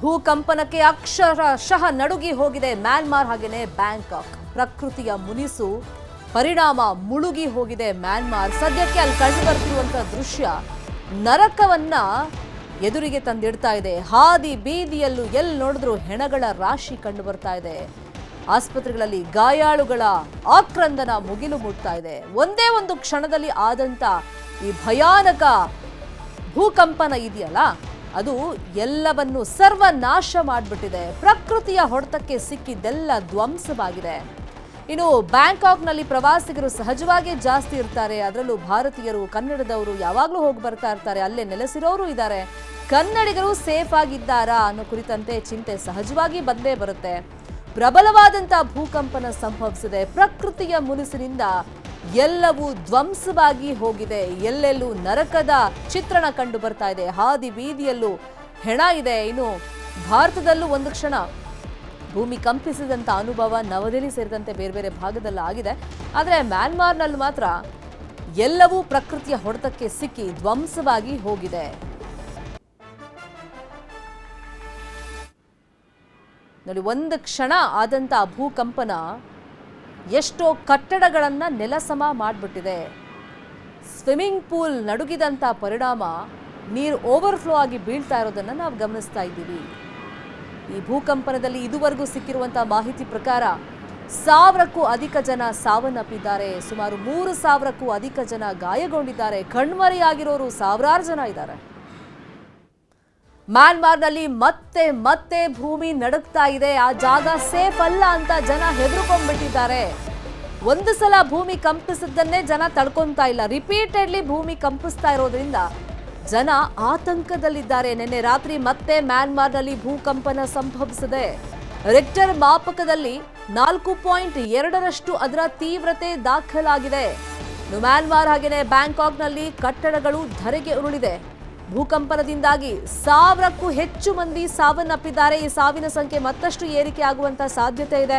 ಭೂಕಂಪನಕ್ಕೆ ಅಕ್ಷರಶಃ ನಡುಗಿ ಹೋಗಿದೆ ಮ್ಯಾನ್ಮಾರ್ ಹಾಗೆಯೇ ಬ್ಯಾಂಕಾಕ್. ಪ್ರಕೃತಿಯ ಮುನಿಸು ಪರಿಣಾಮ ಮುಳುಗಿ ಹೋಗಿದೆ ಮ್ಯಾನ್ಮಾರ್. ಸದ್ಯಕ್ಕೆ ಅಲ್ಲಿ ಕಂಡು ಬರ್ತಿರುವಂತಹ ದೃಶ್ಯ ನರಕವನ್ನ ಎದುರಿಗೆ ತಂದಿಡ್ತಾ ಇದೆ. ಹಾದಿ ಬೀದಿಯಲ್ಲೂ ಎಲ್ಲಿ ನೋಡಿದ್ರು ಹೆಣಗಳ ರಾಶಿ ಕಂಡು ಬರ್ತಾ ಇದೆ. ಆಸ್ಪತ್ರೆಗಳಲ್ಲಿ ಗಾಯಾಳುಗಳ ಆಕ್ರಂದನ ಮುಗಿಲು ಮುಟ್ತಾ ಇದೆ. ಒಂದೇ ಒಂದು ಕ್ಷಣದಲ್ಲಿ ಆದಂತ ಈ ಭಯಾನಕ ಭೂಕಂಪನ ಇದೆಯಲ್ಲ? ಅದು ಎಲ್ಲವನ್ನು ಸರ್ವನಾಶ ಮಾಡಿಬಿಟ್ಟಿದೆ. ಪ್ರಕೃತಿಯ ಹೊಡೆತಕ್ಕೆ ಸಿಕ್ಕಿದ್ದೆಲ್ಲ ಧ್ವಂಸವಾಗಿದೆ. ಇನ್ನು ಬ್ಯಾಂಕಾಕ್ನಲ್ಲಿ ಪ್ರವಾಸಿಗರು ಸಹಜವಾಗಿ ಜಾಸ್ತಿ ಇರ್ತಾರೆ. ಅದರಲ್ಲೂ ಭಾರತೀಯರು, ಕನ್ನಡದವರು ಯಾವಾಗಲೂ ಹೋಗಿ ಬರ್ತಾ ಇರ್ತಾರೆ. ಅಲ್ಲೇ ನೆಲೆಸಿರೋರು ಇದ್ದಾರೆ. ಕನ್ನಡಿಗರು ಸೇಫ್ ಆಗಿದ್ದಾರಾ ಅನ್ನೋ ಕುರಿತಂತೆ ಚಿಂತೆ ಸಹಜವಾಗಿ ಬಂದೇ ಬರುತ್ತೆ. ಪ್ರಬಲವಾದಂಥ ಭೂಕಂಪನ ಸಂಭವಿಸಿದೆ. ಪ್ರಕೃತಿಯ ಮುನಿಸಿನಿಂದ ಎಲ್ಲವೂ ಧ್ವಂಸವಾಗಿ ಹೋಗಿದೆ. ಎಲ್ಲೆಲ್ಲೂ ನರಕದ ಚಿತ್ರಣ ಕಂಡು ಬರ್ತಾ ಇದೆ. ಹಾದಿ ಬೀದಿಯಲ್ಲೂ ಹೆಣ ಇದೆ. ಇನ್ನು ಭಾರತದಲ್ಲೂ ಒಂದು ಕ್ಷಣ. ಭೂಮಿ ಕಂಪಿಸಿದಂಥ ಅನುಭವ ನವದೆಹಲಿ ಸೇರಿದಂತೆ ಬೇರೆ ಬೇರೆ ಭಾಗದಲ್ಲಿ ಆಗಿದೆ. ಆದರೆ ಮ್ಯಾನ್ಮಾರ್ನಲ್ಲಿ ಮಾತ್ರ ಎಲ್ಲವೂ ಪ್ರಕೃತಿಯ ಹೊಡೆತಕ್ಕೆ ಸಿಕ್ಕಿ ಧ್ವಂಸವಾಗಿ ಹೋಗಿದೆ. ನೋಡಿ, ಒಂದು ಕ್ಷಣ ಆದಂಥ ಭೂಕಂಪನ ಎಷ್ಟೋ ಕಟ್ಟಡಗಳನ್ನು ನೆಲಸಮ ಮಾಡಿಬಿಟ್ಟಿದೆ. ಸ್ವಿಮ್ಮಿಂಗ್ ಪೂಲ್ ನಡುಗಿದಂಥ ಪರಿಣಾಮ ನೀರು ಓವರ್ಫ್ಲೋ ಆಗಿ ಬೀಳ್ತಾ ಇರೋದನ್ನು ನಾವು ಗಮನಿಸ್ತಾ ಇದ್ದೀವಿ. ಈ ಭೂಕಂಪನದಲ್ಲಿ ಇದುವರೆಗೂ ಸಿಕ್ಕಿರುವಂಥ ಮಾಹಿತಿ ಪ್ರಕಾರ ಸಾವಿರಕ್ಕೂ ಅಧಿಕ ಜನ ಸಾವನ್ನಪ್ಪಿದ್ದಾರೆ. ಸುಮಾರು ಮೂರು ಸಾವಿರಕ್ಕೂ ಅಧಿಕ ಜನ ಗಾಯಗೊಂಡಿದ್ದಾರೆ. ಕಣ್ಮರೆಯಾಗಿರೋರು ಸಾವಿರಾರು ಜನ ಇದ್ದಾರೆ. ಮ್ಯಾನ್ಮಾರ್ನಲ್ಲಿ ಮತ್ತೆ ಮತ್ತೆ ಭೂಮಿ ನಡುಕ್ತಾ ಇದೆ. ಆ ಜಾಗ ಸೇಫ್ ಅಲ್ಲ ಅಂತ ಜನ ಹೆದರ್ಕೊಂಡ್ಬಿಟ್ಟಿದ್ದಾರೆ. ಒಂದು ಸಲ ಭೂಮಿ ಕಂಪಿಸಿದ್ದನ್ನೇ ಜನ ತಡ್ಕೊತಾ ಇಲ್ಲ. ರಿಪೀಟೆಡ್ಲಿ ಭೂಮಿ ಕಂಪಿಸ್ತಾ ಇರೋದ್ರಿಂದ ಜನ ಆತಂಕದಲ್ಲಿದ್ದಾರೆ. ನಿನ್ನೆ ರಾತ್ರಿ ಮತ್ತೆ ಮ್ಯಾನ್ಮಾರ್ನಲ್ಲಿ ಭೂಕಂಪನ ಸಂಭವಿಸಿದೆ. ರಿಕ್ಟರ್ ಮಾಪಕದಲ್ಲಿ ನಾಲ್ಕು ಪಾಯಿಂಟ್ ಎರಡರಷ್ಟು ಅದರ ತೀವ್ರತೆ ದಾಖಲಾಗಿದೆ. ಮ್ಯಾನ್ಮಾರ್ ಹಾಗೆಯೇ ಬ್ಯಾಂಕಾಕ್ನಲ್ಲಿ ಕಟ್ಟಡಗಳು ಧರೆಗೆ ಉರುಳಿದೆ. ಭೂಕಂಪನದಿಂದಾಗಿ ಸಾವಿರಕ್ಕೂ ಹೆಚ್ಚು ಮಂದಿ ಸಾವನ್ನಪ್ಪಿದ್ದಾರೆ. ಈ ಸಾವಿನ ಸಂಖ್ಯೆ ಮತ್ತಷ್ಟು ಏರಿಕೆ ಆಗುವಂತಹ ಸಾಧ್ಯತೆ ಇದೆ.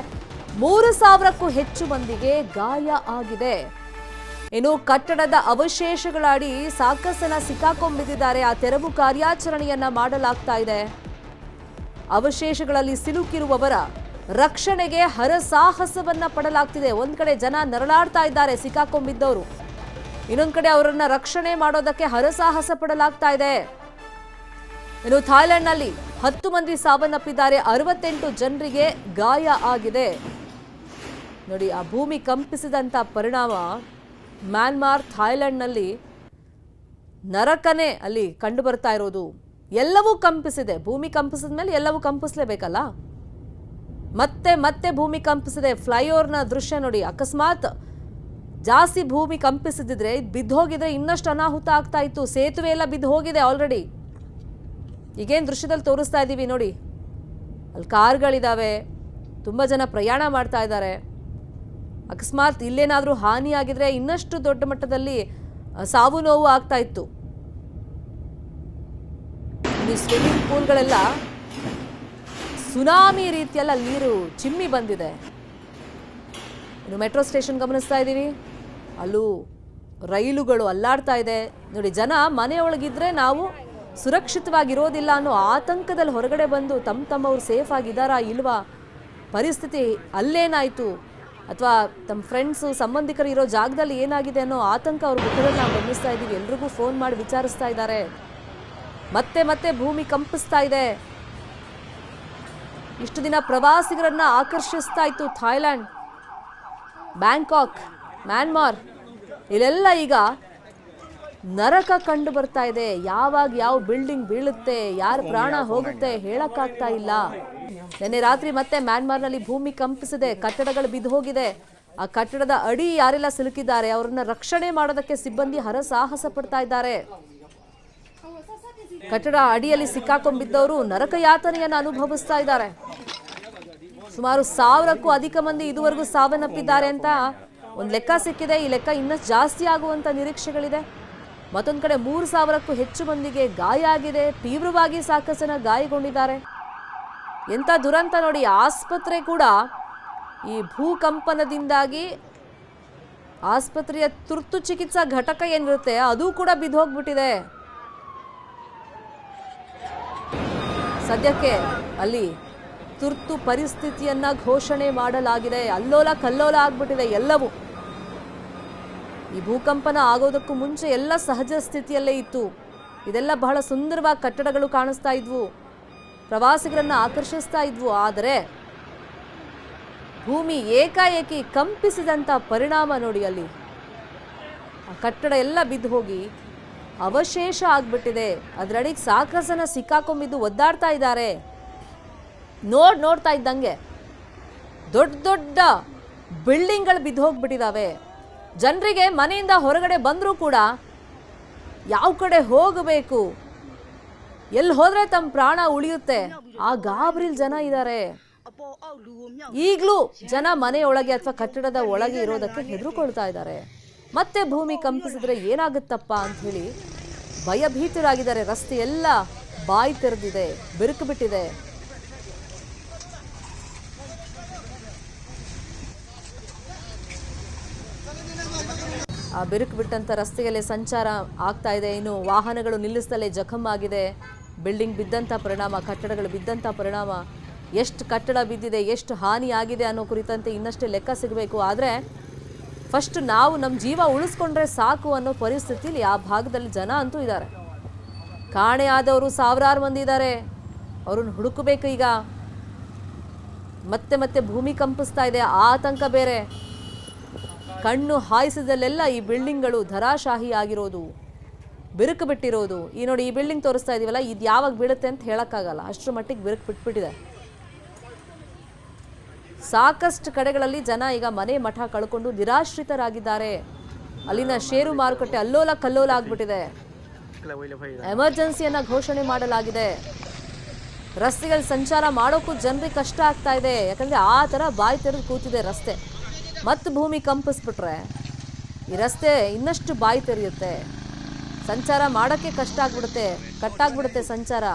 ಮೂರು ಸಾವಿರಕ್ಕೂ ಹೆಚ್ಚು ಮಂದಿಗೆ ಗಾಯ ಆಗಿದೆ. ಇನ್ನು ಕಟ್ಟಡದ ಅವಶೇಷಗಳ ಅಡಿ ಸಿಕ್ಕಾಕೊಂಡ್ಬಿದ್ದಿದ್ದಾರೆ ಆ ತೆರವು ಕಾರ್ಯಾಚರಣೆಯನ್ನ ಮಾಡಲಾಗ್ತಾ ಇದೆ. ಅವಶೇಷಗಳಲ್ಲಿ ಸಿಲುಕಿರುವವರ ರಕ್ಷಣೆಗೆ ಹರಸಾಹಸವನ್ನ ಪಡಲಾಗ್ತಿದೆ. ಒಂದ್ ಕಡೆ ಜನ ನರಳಾಡ್ತಾ ಇದ್ದಾರೆ. ಸಿಕ್ಕಾಕೊಂಡ್ಬಿದ್ದವರು ಇನ್ನೊಂದ್ ಕಡೆ ಅವರನ್ನ ರಕ್ಷಣೆ ಮಾಡೋದಕ್ಕೆ ಹರಸಾಹಸ ಪಡಲಾಗ್ತಾ ಇದೆ. ಇನ್ನು ಥಾಯ್ಲೆಂಡ್ನಲ್ಲಿ ಹತ್ತು ಮಂದಿ ಸಾವನ್ನಪ್ಪಿದ್ದಾರೆ, ಅರವತ್ತೆಂಟು ಜನರಿಗೆ ಗಾಯ ಆಗಿದೆ. ನೋಡಿ, ಆ ಭೂಮಿ ಕಂಪಿಸಿದಂಥ ಪರಿಣಾಮ ಮ್ಯಾನ್ಮಾರ್, ಥಾಯ್ಲೆಂಡ್ನಲ್ಲಿ ನರಕನೇ ಅಲ್ಲಿ ಕಂಡು ಬರ್ತಾ ಇರೋದು. ಎಲ್ಲವೂ ಕಂಪಿಸಿದೆ. ಭೂಮಿ ಕಂಪಿಸಿದ ಮೇಲೆ ಎಲ್ಲವೂ ಕಂಪಿಸ್ಲೇಬೇಕಲ್ಲ? ಮತ್ತೆ ಮತ್ತೆ ಭೂಮಿ ಕಂಪಿಸಿದೆ. ಫ್ಲೈಓವರ್ನ ದೃಶ್ಯ ನೋಡಿ, ಅಕಸ್ಮಾತ್ ಜಾಸ್ತಿ ಭೂಮಿ ಕಂಪಿಸಿದ್ರೆ ಬಿದ್ದೋಗಿದ್ರೆ ಇನ್ನಷ್ಟು ಅನಾಹುತ ಆಗ್ತಾ ಇತ್ತು. ಸೇತುವೆ ಎಲ್ಲ ಬಿದ್ದು ಹೋಗಿದೆ ಆಲ್ರೆಡಿ ಈಗೇನು ದೃಶ್ಯದಲ್ಲಿ ತೋರಿಸ್ತಾ ಇದ್ದೀವಿ ನೋಡಿ. ಅಲ್ಲಿ ಕಾರ್ಗಳಿದ್ದಾವೆ ತುಂಬ ಜನ ಪ್ರಯಾಣ ಮಾಡ್ತಾ ಇದ್ದಾರೆ. ಅಕಸ್ಮಾತ್ ಇಲ್ಲೇನಾದರೂ ಹಾನಿಯಾಗಿದ್ರೆ ಇನ್ನಷ್ಟು ದೊಡ್ಡ ಮಟ್ಟದಲ್ಲಿ ಸಾವು ನೋವು ಆಗ್ತಾ ಇತ್ತು. ಈ ಸ್ವಿಮ್ಮಿಂಗ್ ಪೂಲ್ಗಳೆಲ್ಲ ಸುನಾಮಿ ರೀತಿಯೆಲ್ಲ ನೀರು ಚಿಮ್ಮಿ ಬಂದಿದೆ. ಇನ್ನು ಮೆಟ್ರೋ ಸ್ಟೇಷನ್ ಗಮನಿಸ್ತಾ ಇದ್ದೀವಿ. ಅಲ್ಲೂ ರೈಲುಗಳು ಅಲ್ಲಾಡ್ತಾ ಇದೆ. ನೋಡಿ, ಜನ ಮನೆಯೊಳಗಿದ್ರೆ ನಾವು ಸುರಕ್ಷಿತವಾಗಿರೋದಿಲ್ಲ ಅನ್ನೋ ಆತಂಕದಲ್ಲಿ ಹೊರಗಡೆ ಬಂದು ತಮ್ಮ ತಮ್ಮವ್ರು ಸೇಫ್ ಆಗಿದ್ದಾರಾ ಇಲ್ವಾ? ಪರಿಸ್ಥಿತಿ ಅಲ್ಲೇನಾಯಿತು? ಅಥವಾ ತಮ್ಮ ಫ್ರೆಂಡ್ಸು ಸಂಬಂಧಿಕರು ಇರೋ ಜಾಗದಲ್ಲಿ ಏನಾಗಿದೆ ಅನ್ನೋ ಆತಂಕ ಅವ್ರ ಮುಖದಲ್ಲಿ ನಾವು ಗಮನಿಸ್ತಾ ಇದ್ದೀವಿ. ಎಲ್ರಿಗೂ ಫೋನ್ ಮಾಡಿ ವಿಚಾರಿಸ್ತಾ ಇದ್ದಾರೆ. ಮತ್ತೆ ಮತ್ತೆ ಭೂಮಿ ಕಂಪಿಸ್ತಾ ಇದೆ. ಇಷ್ಟು ದಿನ ಪ್ರವಾಸಿಗರನ್ನ ಆಕರ್ಷಿಸ್ತಾ ಇತ್ತು ಥಾಯ್ಲ್ಯಾಂಡ್ ಬ್ಯಾಂಕಾಕ್, ಮ್ಯಾನ್ಮಾರ್, ಇಲ್ಲೆಲ್ಲ ಈಗ ನರಕ ಕಂಡು ಬರ್ತಾ ಇದೆ. ಯಾವಾಗ ಯಾವ ಬಿಲ್ಡಿಂಗ್ ಬೀಳುತ್ತೆ, ಯಾರ ಪ್ರಾಣ ಹೋಗುತ್ತೆ ಹೇಳಕ್ಕಾಗ್ತಾ ಇಲ್ಲ. ನಿನ್ನೆ ರಾತ್ರಿ ಮತ್ತೆ ಮ್ಯಾನ್ಮಾರ್ನಲ್ಲಿ ಭೂಮಿ ಕಂಪಿಸಿದೆ, ಕಟ್ಟಡಗಳು ಬಿದ್ದು ಹೋಗಿದೆ. ಆ ಕಟ್ಟಡದ ಅಡಿ ಯಾರೆಲ್ಲ ಸಿಲುಕಿದ್ದಾರೆ, ಅವರನ್ನ ರಕ್ಷಣೆ ಮಾಡೋದಕ್ಕೆ ಸಿಬ್ಬಂದಿ ಹರಸಾಹಸ ಪಡ್ತಾ ಇದ್ದಾರೆ. ಕಟ್ಟಡ ಅಡಿಯಲ್ಲಿ ಸಿಕ್ಕಾಕೊಂಡ್ಬಿದ್ದವರು ನರಕ ಯಾತನೆಯನ್ನು ಅನುಭವಿಸ್ತಾ ಇದ್ದಾರೆ. ಸುಮಾರು ಸಾವಿರಕ್ಕೂ ಅಧಿಕ ಮಂದಿ ಇದುವರೆಗೂ ಸಾವನ್ನಪ್ಪಿದ್ದಾರೆ ಅಂತ ಒಂದು ಲೆಕ್ಕ ಸಿಕ್ಕಿದೆ. ಈ ಲೆಕ್ಕ ಇನ್ನಷ್ಟು ಜಾಸ್ತಿ ಆಗುವಂಥ ನಿರೀಕ್ಷೆಗಳಿದೆ. ಮತ್ತೊಂದು ಕಡೆ ಮೂರು ಸಾವಿರಕ್ಕೂ ಹೆಚ್ಚು ಮಂದಿಗೆ ಗಾಯ ಆಗಿದೆ. ತೀವ್ರವಾಗಿ ಸಾಕಷ್ಟು ಜನ ಗಾಯಗೊಂಡಿದ್ದಾರೆ. ಎಂಥ ದುರಂತ ನೋಡಿ, ಆಸ್ಪತ್ರೆ ಕೂಡ ಈ ಭೂಕಂಪನದಿಂದಾಗಿ ಆಸ್ಪತ್ರೆಯ ತುರ್ತು ಚಿಕಿತ್ಸಾ ಘಟಕ ಏನಿರುತ್ತೆ, ಅದು ಕೂಡ ಬಿದ್ದು ಹೋಗ್ಬಿಟ್ಟಿದೆ ಸದ್ಯಕ್ಕೆ ಅಲ್ಲಿ ತುರ್ತು ಪರಿಸ್ಥಿತಿಯನ್ನ ಘೋಷಣೆ ಮಾಡಲಾಗಿದೆ. ಅಲ್ಲೋಲ ಕಲ್ಲೋಲ ಆಗ್ಬಿಟ್ಟಿದೆ ಎಲ್ಲವೂ. ಈ ಭೂಕಂಪನ ಆಗೋದಕ್ಕೂ ಮುಂಚೆ ಎಲ್ಲ ಸಹಜ ಸ್ಥಿತಿಯಲ್ಲೇ ಇತ್ತು. ಇದೆಲ್ಲ ಬಹಳ ಸುಂದರವಾಗಿ ಕಟ್ಟಡಗಳು ಕಾಣಿಸ್ತಾ ಇದ್ವು. ಪ್ರವಾಸಿಗರನ್ನ ಆಕರ್ಷಿಸ್ತಾ ಇದ್ವು. ಆದರೆ ಭೂಮಿ ಏಕಾಏಕಿ ಕಂಪಿಸಿದಂಥ ಪರಿಣಾಮ ನೋಡಿ ಅಲ್ಲಿ. ಆ ಕಟ್ಟಡ ಎಲ್ಲ ಬಿದ್ದು ಹೋಗಿ ಅವಶೇಷ ಆಗ್ಬಿಟ್ಟಿದೆ. ಅದರಡಿಗೆ ಸಾಕಸನ ಸಿಕ್ಕಾಕೊಂಬಿದ್ದು ಒದ್ದಾಡ್ತಾ ಇದ್ದಾರೆ. ನೋಡ್ ನೋಡ್ತಾ ಇದ್ದಂಗೆ ದೊಡ್ಡ ದೊಡ್ಡ ಬಿಲ್ಡಿಂಗ್ಗಳು ಬಿದ್ದು ಹೋಗ್ಬಿಟ್ಟಿದಾವೆ ಜನರಿಗೆ ಮನೆಯಿಂದ ಹೊರಗಡೆ ಬಂದರೂ ಕೂಡ ಯಾವ ಕಡೆ ಹೋಗಬೇಕು? ಎಲ್ಲಿ ಹೋದ್ರೆ ತಮ್ಮ ಪ್ರಾಣ ಉಳಿಯುತ್ತೆ? ಆ ಗಾಬರಿಲ್ ಜನ ಇದ್ದಾರೆ ಈಗಲೂ ಜನ ಮನೆಯೊಳಗೆ ಅಥವಾ ಕಟ್ಟಡದ ಒಳಗೆ ಇರೋದಕ್ಕೆ ಹೆದರುಕೊಳ್ತಾ ಇದ್ದಾರೆ ಮತ್ತೆ ಭೂಮಿ ಕಂಪಿಸಿದ್ರೆ ಏನಾಗುತ್ತಪ್ಪ ಅಂತ ಹೇಳಿ ಭಯಭೀತರಾಗಿದ್ದಾರೆ. ರಸ್ತೆ ಎಲ್ಲ ಬಾಯಿ ತೆರೆದಿದೆ, ಬಿರುಕು ಬಿಟ್ಟಿದೆ. ಬಿರುಕು ಬಿಟ್ಟಂತ ರಸ್ತೆಯಲ್ಲೇ ಸಂಚಾರ ಆಗ್ತಾ ಇದೆ. ಇನ್ನು ವಾಹನಗಳು ನಿಲ್ಲಿಸದಲ್ಲೇ ಜಖಮ್ ಆಗಿದೆ. ಬಿಲ್ಡಿಂಗ್ ಬಿದ್ದಂಥ ಪರಿಣಾಮ, ಕಟ್ಟಡಗಳು ಬಿದ್ದಂಥ ಪರಿಣಾಮ. ಎಷ್ಟು ಕಟ್ಟಡ ಬಿದ್ದಿದೆ, ಎಷ್ಟು ಹಾನಿ ಆಗಿದೆ ಅನ್ನೋ ಕುರಿತಂತೆ ಇನ್ನಷ್ಟೇ ಲೆಕ್ಕ ಸಿಗಬೇಕು. ಆದರೆ ಫಸ್ಟ್ ನಾವು ನಮ್ಮ ಜೀವ ಉಳಿಸ್ಕೊಂಡ್ರೆ ಸಾಕು ಅನ್ನೋ ಪರಿಸ್ಥಿತಿಲಿ ಆ ಭಾಗದಲ್ಲಿ ಜನ ಅಂತೂ ಇದ್ದಾರೆ. ಕಾಣೆ ಆದವರು ಸಾವಿರಾರು ಮಂದಿ ಇದ್ದಾರೆ. ಅವ್ರನ್ನ ಹುಡುಕಬೇಕು ಈಗ. ಮತ್ತೆ ಮತ್ತೆ ಭೂಮಿ ಕಂಪಿಸ್ತಾ ಇದೆ. ಆತಂಕ ಬೇರೆ. ಕಣ್ಣು ಹಾಯಿಸಿದಲ್ಲೆಲ್ಲ ಈ ಬಿಲ್ಡಿಂಗ್ಗಳು ಧರಾಶಾಹಿ ಆಗಿರೋದು ಬಿರುಕು ಬಿಟ್ಟಿರೋದು. ಈ ನೋಡಿ ಈ ಬಿಲ್ಡಿಂಗ್ ತೋರಿಸ್ತಾ ಇದೀವಲ್ಲ, ಇದು ಯಾವಾಗ ಬೀಳುತ್ತೆ ಅಂತ ಹೇಳಕ್ಕಾಗಲ್ಲ. ಅಷ್ಟರ ಮಟ್ಟಿಗೆ ಬಿರುಕು ಬಿಟ್ಬಿಟ್ಟಿದೆ. ಸಾಕಷ್ಟು ಕಡೆಗಳಲ್ಲಿ ಜನ ಈಗ ಮನೆ ಮಠ ಕಳ್ಕೊಂಡು ನಿರಾಶ್ರಿತರಾಗಿದ್ದಾರೆ. ಅಲ್ಲಿನ ಷೇರು ಮಾರುಕಟ್ಟೆ ಅಲ್ಲೋಲ ಕಲ್ಲೋಲ ಆಗ್ಬಿಟ್ಟಿದೆ. ಎಮರ್ಜೆನ್ಸಿಯನ್ನ ಘೋಷಣೆ ಮಾಡಲಾಗಿದೆ. ರಸ್ತೆಗಳಲ್ಲಿ ಸಂಚಾರ ಮಾಡೋಕ್ಕೂ ಜನರಿಗೆ ಕಷ್ಟ ಆಗ್ತಾ ಇದೆ. ಯಾಕಂದ್ರೆ ಆ ಥರ ಬಾಯಿ ತೆರೆದು ಕೂತಿದೆ ರಸ್ತೆ. ಮತ್ತು ಭೂಮಿ ಕಂಪಿಸ್ಬಿಟ್ರೆ ಈ ರಸ್ತೆ ಇನ್ನಷ್ಟು ಬಾಯಿ ತೆರೆಯುತ್ತೆ. ಸಂಚಾರ ಮಾಡೋಕ್ಕೆ ಕಷ್ಟ ಆಗ್ಬಿಡುತ್ತೆ, ಕಟ್ಟಾಗ್ಬಿಡುತ್ತೆ ಸಂಚಾರ.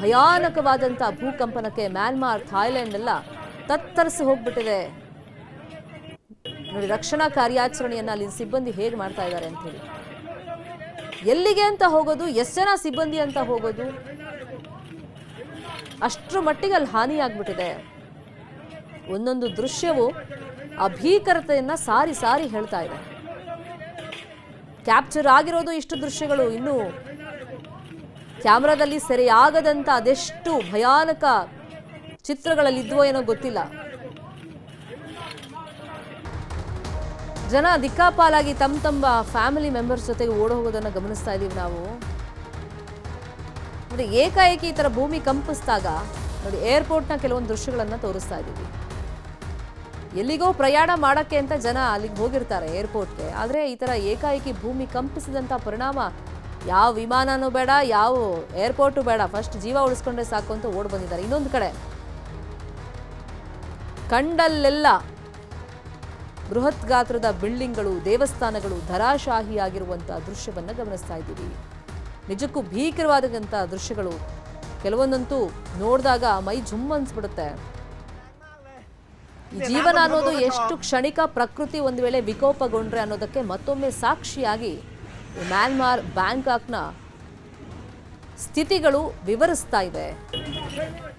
ಭಯಾನಕವಾದಂಥ ಭೂಕಂಪನಕ್ಕೆ ಮ್ಯಾನ್ಮಾರ್, ಥಾಯ್ಲೆಂಡ್ ಎಲ್ಲ ತತ್ತರಿಸಿ ಹೋಗ್ಬಿಟ್ಟಿದೆ. ನೋಡಿ, ರಕ್ಷಣಾ ಕಾರ್ಯಾಚರಣೆಯನ್ನ ಅಲ್ಲಿ ಸಿಬ್ಬಂದಿ ಹೇಗೆ ಮಾಡ್ತಾ ಇದ್ದಾರೆ ಅಂತ ಹೇಳಿ. ಎಲ್ಲಿಗೆ ಅಂತ ಹೋಗೋದು, ಎಷ್ಟು ಜನ ಸಿಬ್ಬಂದಿ ಅಂತ ಹೋಗೋದು? ಅಷ್ಟರ ಮಟ್ಟಿಗೆ ಅಲ್ಲಿ ಹಾನಿಯಾಗ್ಬಿಟ್ಟಿದೆ ಒಂದೊಂದು ದೃಶ್ಯವು ಆ ಭೀಕರತೆಯನ್ನ ಸಾರಿ ಸಾರಿ ಹೇಳ್ತಾ ಇದೆ. ಕ್ಯಾಪ್ಚರ್ ಆಗಿರೋದು ಇಷ್ಟು ದೃಶ್ಯಗಳು. ಇನ್ನು ಕ್ಯಾಮ್ರಾದಲ್ಲಿ ಸೆರೆಯಾಗದಂತ ಅದೆಷ್ಟು ಭಯಾನಕ ಚಿತ್ರಗಳಲ್ಲಿದ್ವೋ ಏನೋ ಗೊತ್ತಿಲ್ಲ. ಜನ ದಿಕ್ಕಾಪಾಲಾಗಿ ತಮ್ಮ ತಮ್ಮ ಫ್ಯಾಮಿಲಿ ಮೆಂಬರ್ಸ್ ಜೊತೆಗೆ ಓಡೋಗೋದನ್ನು ಗಮನಿಸ್ತಾ ಇದೀವಿ ನಾವು. ಏಕಾಏಕಿ ಈ ಥರ ಭೂಮಿ ಕಂಪಿಸಿದಾಗ ನೋಡಿ, ಏರ್ಪೋರ್ಟ್ನ ಕೆಲವೊಂದು ದೃಶ್ಯಗಳನ್ನ ತೋರಿಸ್ತಾ ಇದ್ದೀವಿ ಎಲ್ಲಿಗೋ ಪ್ರಯಾಣ ಮಾಡಕ್ಕೆ ಅಂತ ಜನ ಅಲ್ಲಿಗೆ ಹೋಗಿರ್ತಾರೆ ಏರ್ಪೋರ್ಟ್ಗೆ. ಆದರೆ ಈ ಥರ ಏಕಾಏಕಿ ಭೂಮಿ ಕಂಪಿಸಿದಂಥ ಪರಿಣಾಮ ಯಾವ ವಿಮಾನನೂ ಬೇಡ, ಯಾವ ಏರ್ಪೋರ್ಟು ಬೇಡ. ಫಸ್ಟ್ ಜೀವ ಉಳಿಸ್ಕೊಂಡ್ರೆ ಸಾಕು ಅಂತ ಓಡ್ ಬಂದಿದ್ದಾರೆ. ಇನ್ನೊಂದು ಕಡೆ, ಕಂಡಲ್ಲೆಲ್ಲ ಬೃಹತ್ ಗಾತ್ರದ ಬಿಲ್ಡಿಂಗ್ಗಳು, ದೇವಸ್ಥಾನಗಳು ಧರಾಶಾಹಿಯಾಗಿರುವಂಥ ದೃಶ್ಯವನ್ನು ಗಮನಿಸ್ತಾ ಇದ್ದೀವಿ. ನಿಜಕ್ಕೂ ಭೀಕರವಾದಂಥ ದೃಶ್ಯಗಳು. ಕೆಲವೊಂದಂತೂ ನೋಡಿದಾಗ ಮೈ ಜುಮ್ ಅನ್ಸ್ಬಿಡುತ್ತೆ ಈ ಜೀವನ ಅನ್ನೋದು ಎಷ್ಟು ಕ್ಷಣಿಕ ಪ್ರಕೃತಿ ಒಂದು ವೇಳೆ ವಿಕೋಪಗೊಂಡ್ರೆ ಅನ್ನೋದಕ್ಕೆ ಮತ್ತೊಮ್ಮೆ ಸಾಕ್ಷಿಯಾಗಿ ಮ್ಯಾನ್ಮಾರ್ ಬ್ಯಾಂಕಾಕ್ನ ಸ್ಥಿತಿಗಳು ವಿವರಿಸ್ತಾ ಇದೆ.